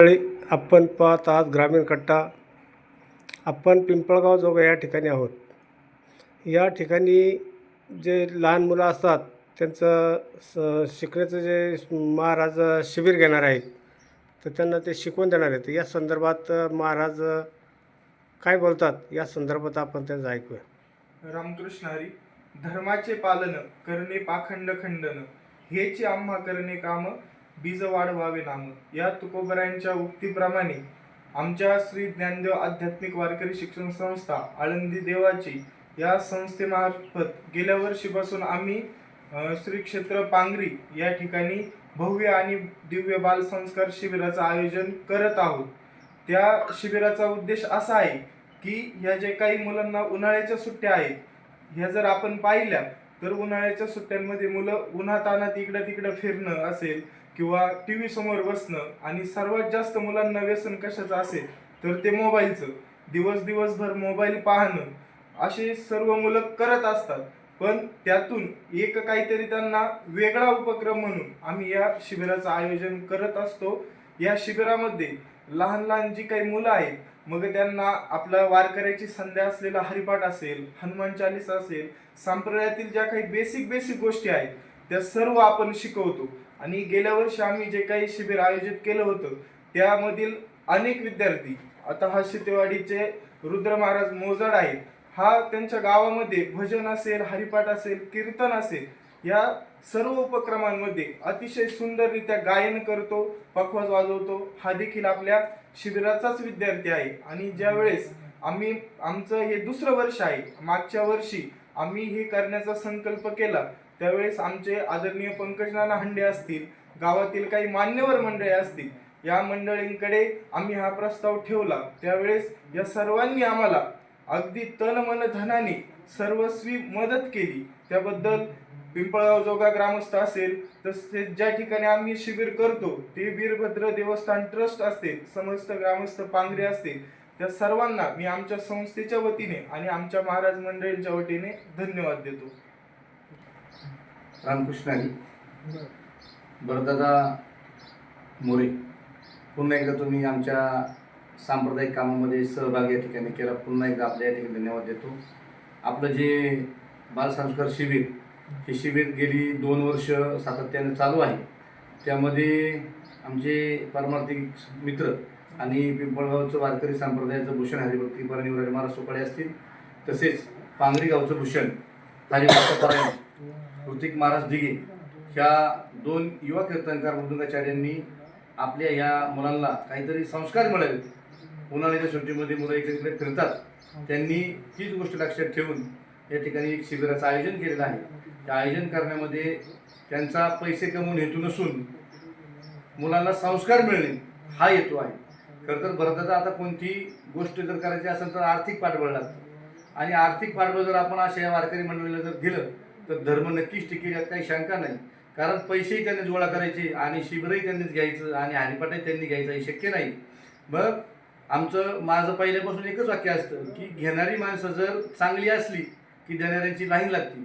आपण पाहत आहात ग्रामीण कट्टा. आपण पिंपळगाव जोगा या ठिकाणी आहोत. या ठिकाणी जे लहान मुलं असतात त्यांचं स शिकण्याचं जे महाराज शिबिर घेणार आहेत तर त्यांना ते शिकवून देणार आहेत. या संदर्भात महाराज काय बोलतात? या संदर्भात आपण त्यांचं ऐकूया. रामकृष्ण हरी धर्माचे पालन करणे पाखंड खंडन हेची आम्हा करणे काम बीज वाढवावे नाम. या तुकोबरायांच्या उक्तीप्रमाणे आमच्या श्री ज्ञानदेव आध्यात्मिक वारकरी शिक्षण संस्था आळंदी देवाची या संस्थेमार्फत गेल्या वर्षीपासून आम्ही श्री क्षेत्र पांगरी या ठिकाणी भव्य आणि दिव्य बाल संस्कार शिबिराचं आयोजन करत आहोत. त्या शिबिराचा उद्देश असा आहे की ह्या जे काही मुलांना उन्हाळ्याच्या सुट्ट्या आहेत ह्या जर आपण पाहिल्या तर उन्हाळ्याच्या सुट्ट्यांमध्ये मुलं उन्हातानात इकडं तिकडं फिरणं असेल किंवा टी व्ही समोर बसणं आणि सर्वात जास्त मुलांना व्यसन कशाचं असेल तर ते मोबाईलचं. दिवस दिवसभर मोबाईल पाहणं असे सर्व मुलं करत असतात. पण त्यातून एक काहीतरी त्यांना वेगळा उपक्रम म्हणून आम्ही या शिबिराचं आयोजन करत असतो. या शिबिरामध्ये लहान लहान जी काही मुलं आहेत मग त्यांना आपला वारकऱ्याची संध्या असलेला हरिपाठ असेल हनुमान चालीसा असेल संप्रदायातील ज्या काही बेसिक बेसिक गोष्टी आहेत त्या सर्व आपण शिकवतो. आणि गेल्या वर्षी आम्ही जे काही शिबिर आयोजित केलं होतं त्यामधील अनेक विद्यार्थी आता हा शितेवाडीचे रुद्र महाराज मोजड आहेत हा त्यांच्या गावामध्ये भजन असेल हरिपाठ असेल कीर्तन असेल या सर्व उपक्रमांमध्ये अतिशय सुंदररित्या गायन करतो पखवाज वाजवतो. हा देखील आपल्या शिबिराचाच विद्यार्थी आहे. आणि ज्यावेळेस आम्ही आमचं हे दुसरं वर्ष आहे मागच्या वर्षी आम्ही हे करण्याचा संकल्प केला. त्यावेळेस आमचे आदरणीय पंकज नाना हंडे असतील गावातील काही मान्यवर मंडळी असतील या मंडळींकडे आम्ही हा प्रस्ताव ठेवला. त्यावेळेस या सर्वांनी आम्हाला अगदी तन मन धनाने सर्वस्वी मदत केली. त्याबद्दल पिंपळगाव जोगा ग्रामस्थ असेल तसेच ज्या ठिकाणी आम्ही शिबिर करतो ते वीरभद्र देवस्थान ट्रस्ट असते समस्त ग्रामस्थ पांगरे असतील त्या सर्वांना मी आमच्या संस्थेच्या वतीने आणि आमच्या महाराज मंडळींच्या वतीने धन्यवाद देतो. रामकृष्ण हरी भरदादा मोरे पुन्हा एकदा तुम्ही आमच्या सांप्रदायिक कामामध्ये सहभाग या ठिकाणी केला. पुन्हा एकदा आपल्या या ठिकाणी धन्यवाद देतो. आपलं जे बालसंस्कार शिबिर हे शिबिर गेली दोन वर्ष सातत्याने चालू आहे. त्यामध्ये आमचे पारमार्थिक मित्र आणि पिंपळगावचं वारकरी संप्रदायाचं भूषण हरिभक्ती परनिवराज महाराज सोकाळे असतील. तसेच पांगरी गावचं भूषण हरिभक्त परायण ऋतिक महाराज दिघे ह्या दोन युवा कीर्तनकार मृदुंगाचार्यांनी आपल्या ह्या मुलांना काहीतरी संस्कार मिळेल. उन्हाळ्याच्या सुट्टीमध्ये मुलं इकडे फिरतात. त्यांनी तीच गोष्ट लक्षात ठेवून या ठिकाणी एक शिबिराचं आयोजन केलेलं आहे. त्या आयोजन करण्यामध्ये त्यांचा पैसे कमवून हेतू नसून मुलांना संस्कार मिळणे हा हेतू आहे. खरं तर भारताचा आता कोणती गोष्ट जर करायची असेल तर आर्थिक पाठबळ लागतं. आणि आर्थिक पाठबळ जर आपण अशा या वारकरी मंडळीला जर दिलं तर धर्म नक्कीच टिकेल यात काही शंका नाही. कारण पैसेही त्यांनीच गोळा करायचे आणि शिबिरही त्यांनीच घ्यायचं आणि हरिपाठही त्यांनी घ्यायचं हे शक्य नाही. मग आमचं माझं पहिल्यापासून एकच वाक्य असतं की घेणारी माणसं जर चांगली असली की देणाऱ्यांची लाईन लागते.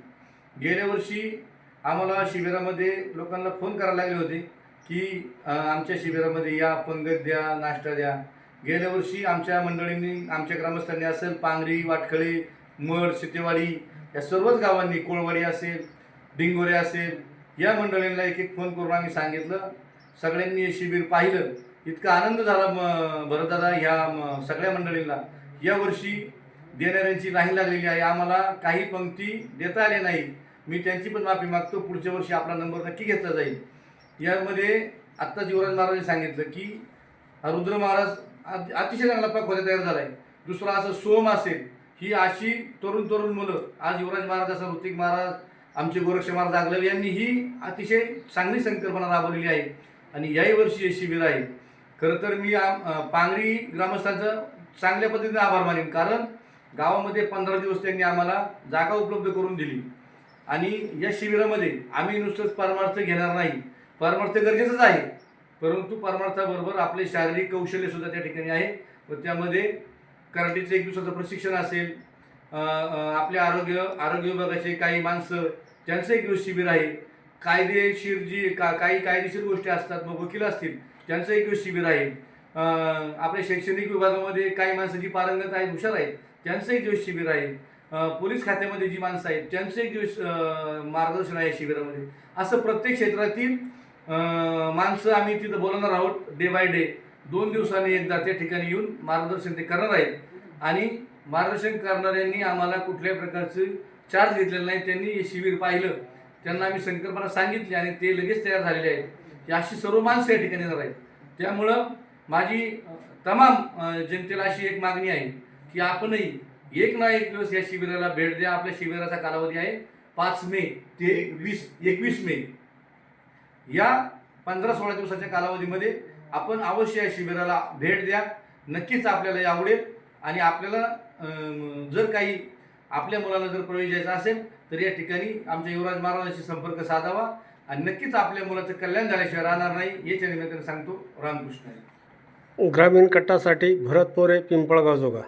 गेल्या वर्षी आम्हाला शिबिरामध्ये लोकांना फोन करायला लागले होते. की आमच्या शिबिरामध्ये या पंगत द्या नाश्ता द्या. गेल्या वर्षी आमच्या मंडळींनी आमच्या ग्रामस्थांनी असेल पांगरी वाटखळे मड सितेवाडी या सर्वच गावांनी कोळवाडी असेल डिंगोरे असेल या मंडळींना एक एक फोन करून आम्ही सांगितलं. सगळ्यांनी हे शिबिर पाहिलं. इतका आनंद झाला म भरतदादा ह्या म- सगळ्या मंडळींना. यावर्षी देणाऱ्यांची लाईन लागलेली आहे. आम्हाला काही पंक्ती देता आल्या नाही. मी त्यांची पण माफी मागतो. पुढच्या वर्षी आपला नंबर नक्की घेतला जाईल. यामध्ये आत्ताच युवराज महाराजांनी सांगितलं की हा रुद्र महाराज अतिशय चांगला पकवाने तयार झाला आहे दुसरा असं सोम असेल ही अशी तरुण तरुण मुलं आज युवराज महाराज असं ऋतिक महाराज आमचे गोरक्ष महाराज आगलव यांनी ही अतिशय चांगली संकल्पना राबवलेली आहे. आणि याही वर्षी हे शिबिर आहे. खरं तर मी आम- पांगरी ग्रामस्थांचं चांगल्या पद्धतीने आभार मानेन. कारण गावामध्ये पंधरा दिवस त्यांनी आम्हाला जागा उपलब्ध करून दिली. आणि या शिबिरामध्ये आम्ही नुसतंच परमार्थ घेणार नाही. परमार्थ गरजेचंच आहे. परंतु परमार्थाबरोबर आपले शारीरिक कौशल्य सुद्धा त्या ठिकाणी आहे. व त्यामध्ये कराटेचं एक दिवसाचं प्रशिक्षण असेल आपल्या आरोग्य आरोग्य विभागाचे काही माणसं त्यांचं एक दिवस शिबिर आहे. कायदेशीर जी का काही कायदेशीर गोष्टी असतात मग वकील असतील त्यांचं एक दिवस शिबिर आहे. आपल्या शैक्षणिक विभागामध्ये काही माणसं जी पारंगत आहेत हुशार आहेत त्यांचं एक दिवस शिबिर आहे. पोलीस खात्यामध्ये जी माणसं आहेत त्यांचं एक दिवस मार्गदर्शन आहे शिबिरामध्ये. असं प्रत्येक क्षेत्रातील माणसं आम्ही तिथं बोलवणार आहोत डे बाय डे दोन दिवसांनी एकदा त्या ठिकाणी येऊन मार्गदर्शन ते करणार आहेत. आणि मार्गदर्शन करणाऱ्यांनी आम्हाला कुठल्याही प्रकारचं चार्ज घेतलेला नाही. त्यांनी हे शिबिर पाहिलं. त्यांना आम्ही संकल्पना सांगितली आणि ते लगेच तयार झालेले आहेत. की अशी सर्व माणसं या ठिकाणी येणार आहेत. त्यामुळं माझी तमाम जनतेला अशी एक मागणी आहे की आपणही एक ना एक दिवस या शिबिराला भेट द्या. आपल्या शिबिराचा कालावधी आहे पाच मे ते वीस एकवीस मे. या पंधरा सोळा दिवसाच्या कालावधीमध्ये आपण अवश्य या शिबिराला भेट द्या. नक्कीच आपल्याला आवडेल आणि आपल्याला जर काही आपल्या मुलाला जर प्रवेश द्यायचा असेल तर या ठिकाणी आमच्या युवराज महाराजांशी संपर्क साधावा. आणि नक्कीच आपल्या मुलाचं कल्याण झाल्याशिवाय राहणार नाही याच्या निमित्ताने सांगतो रामकृष्ण. ग्रामीण कट्टासाठी भरत पोरे पिंपळगाव जोगा.